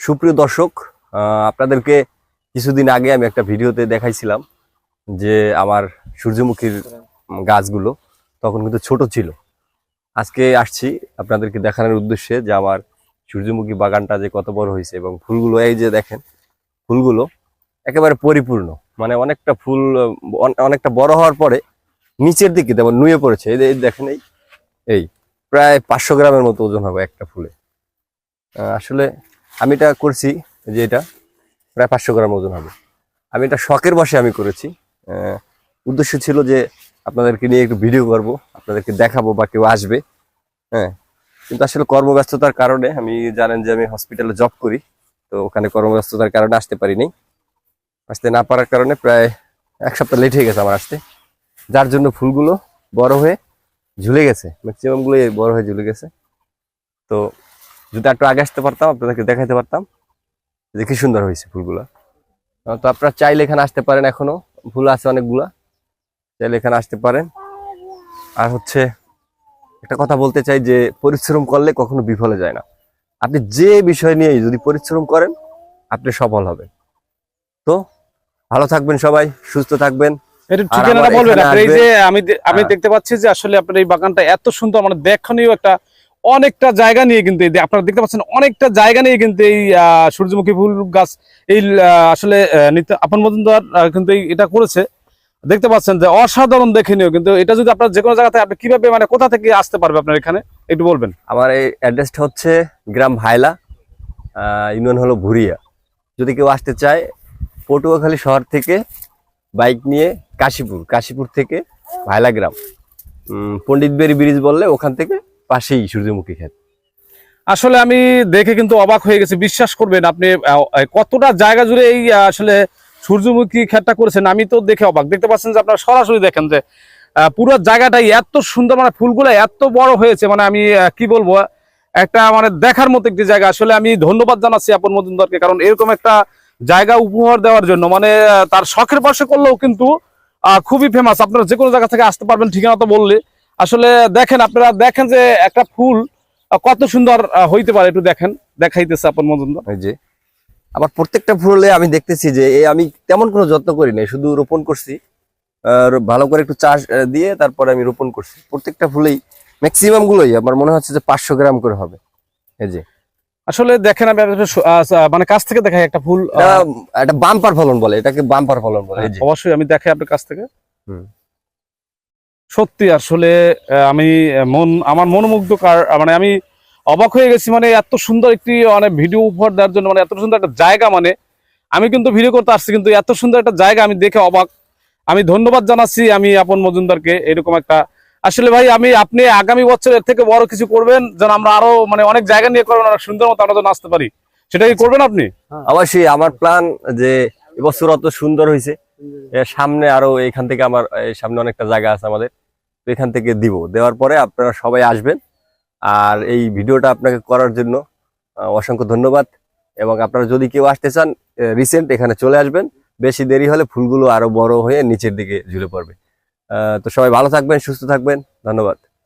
সুপ্রিয় দর্শক আপনাদেরকে কিছুদিন আগে আমি একটা ভিডিওতে দেখাইছিলাম যে আমার সূর্যমুখীর গাছগুলো তখন কিন্তু ছোট ছিল। আজকে আসছি আপনাদেরকে দেখানোর উদ্দেশ্যে যে আমার সূর্যমুখী বাগানটা যে কত বড় হয়েছে এবং ফুলগুলো, এই যে দেখেন, ফুলগুলো একেবারে পরিপূর্ণ। মানে অনেকটা ফুল অনেকটা বড় হওয়ার পরে নিচের দিকে যেমন নুয়ে পড়েছে এই দেখেন, এই এই, প্রায় পাঁচশো গ্রামের মতো ওজন হবে একটা ফুলে। আসলে আমি এটা করছি যে এটা প্রায় পাঁচশো গ্রাম ওজন হবে। আমি এটা শখের বসে আমি করেছি। উদ্দেশ্য ছিল যে আপনাদেরকে নিয়ে একটু ভিডিও করব, আপনাদেরকে দেখাবো বা কেউ আসবে। হ্যাঁ কিন্তু আসলে কর্মব্যস্ততার কারণে আমি জানেন যে আমি হসপিটালে জব করি, তো ওখানে কর্মব্যস্ততার কারণে আসতে পারিনি। আসতে না পারার কারণে প্রায় এক সপ্তাহ লেট হয়ে গেছে আমার আসতে। যার জন্য ফুলগুলো বড় হয়ে ঝুলে গেছে ম্যাক্সিমামগুলো বড় হয়ে ঝুলে গেছে। তো যদি একটু আগে আসতে পারতাম আপনাদেরকে দেখাইতে পারতাম কি সুন্দর হয়েছে ফুলগুলো। তো আপনারা চাইলে এখানে আসতে পারেন এখনও। ফুল আছে অনেকগুলা। চাইলে এখানে আসতে পারেন। আর হচ্ছে একটা কথা বলতে চাই যে পরিশ্রম করলে কখনো বিফলে যায় না। আপনি যে বিষয় নিয়ে যদি পরিশ্রম করেন আপনি সফল হবেন। তো ভালো থাকবেন সবাই সুস্থ থাকবেন। ঠিকানাটা বলবেন এই যে আমি আমি হ্যাঁ। দেখতে পাচ্ছি যে আসলে আপনার এই বাগানটা এত সুন্দর মানে দেখনীয় একটা অনেকটা জায়গা নিয়ে কিন্তু আপনারা দেখতে পাচ্ছেন, অনেকটা জায়গা নিয়ে কিন্তু এই সূর্যমুখী ফুল গাছ এই আসলে আপন মতন কিন্তু এটা করেছে। দেখতে পাচ্ছেন যে অসাধারণ দেখনীয় কিন্তু, এটা যদি আপনার যে কোনো জায়গা থেকে আপনি কীভাবে মানে কোথা থেকে আসতে পারবে আপনার এখানে, একটু বলবেন। আমার এই অ্যাড্রেসটা হচ্ছে গ্রাম ভাইলা ইউনিয়ন হলো ভুরিয়া। যদি কেউ আসতে চায়, পটুয়াখালী শহর থেকে বাইক নিয়ে কাশীপুর কাশীপুর থেকে ভাইলা গ্রাম। পণ্ডিতবেরি ব্রিজ বললে ওখান থেকে পাশেই সূর্যমুখী ক্ষেত। আসলে আমি দেখে কিন্তু অবাক হয়ে গেছি, বিশ্বাস করবেন আপনি কতটা জায়গা জুড়ে এই আসলে সূর্যমুখী ক্ষেতটা করেছেন, আমি তো দেখে অবাক। দেখতে পাচ্ছেন যে আপনারা সরাসরি দেখেন যে পুরো জায়গাটাই এত সুন্দর মানে ফুলগুলো এত বড় হয়েছে মানে আমি কি বলব, একটা মানে দেখার মতো একটি জায়গা। আসলে আমি ধন্যবাদ জানাচ্ছি আপন মজুমদারকে, কারণ এরকম একটা জায়গা উপহার দেওয়ার জন্য মানে তার শখের পাশে করলেও কিন্তু খুবই ফেমাস আপনারা যে কোনো জায়গা থেকে আসতে পারবেন, ঠিকানা তো বললে। আসলে দেখেন আপনারা দেখেন যে একটা ফুল কত সুন্দর হইতে পারে একটু দেখেন দেখাইতেছে আপন মজুমদার। যে আবার প্রত্যেকটা ফুলে আমি দেখতেছি যে আমি তেমন কোনো যত্ন করি নাই শুধু রোপণ করছি ভালো করে একটু চাষ দিয়ে তারপরে আমি রোপণ করছি। প্রত্যেকটা ফুলেই ম্যাক্সিমাম গুলোই আমার মনে হচ্ছে যে পাঁচশো গ্রাম করে হবে। এই যে। আসলে দেখেন আমি মানে কাছ থেকে দেখাই একটা ফুল একটা বাম্পার ফলন বলে এটাকে বাম্পার ফলন বলে অবশ্যই আমি দেখাই আপনার কাছ থেকে। হুম। সত্যি, আসলে আমি মন, আমার মনোমুগ্ধকার মানে আমি অবাক হয়ে গেছি মানে এত সুন্দর একটি মানে ভিডিও উপহার দেওয়ার জন্য মানে এত সুন্দর একটা জায়গা মানে আমি কিন্তু ভিডিও করতে আসছি, কিন্তু এত সুন্দর একটা জায়গা আমি দেখে অবাক। আমি ধন্যবাদ জানাচ্ছি আমি আপন মজুমদারকে এরকম একটা। আসলে ভাই, আমি, আপনি আগামী বছর এর থেকে বড় কিছু করবেন, যেন আমরা আরও মানে অনেক জায়গা নিয়ে করবেন, অনেক সুন্দর মতো আমরা যেন আসতে পারি। সেটা কি করবেন আপনি? অবশ্যই, আমার প্ল্যান যে এবছর অত সুন্দর হয়েছে সামনে আরও এখান থেকে আমার সামনে অনেকটা জায়গা আছে আমাদের। তো এখান থেকে দিব। দেওয়ার পরে আপনারা সবাই আসবেন। আর এই ভিডিওটা আপনাকে করার জন্য অসংখ্য ধন্যবাদ। এবং আপনারা যদি কেউ আসতে চান রিসেন্ট এখানে চলে আসবেন। বেশি দেরি হলে ফুলগুলো আরও বড় হয়ে নিচের দিকে ঝুলে পড়বে। তো সবাই ভালো থাকবেন, সুস্থ থাকবেন। ধন্যবাদ।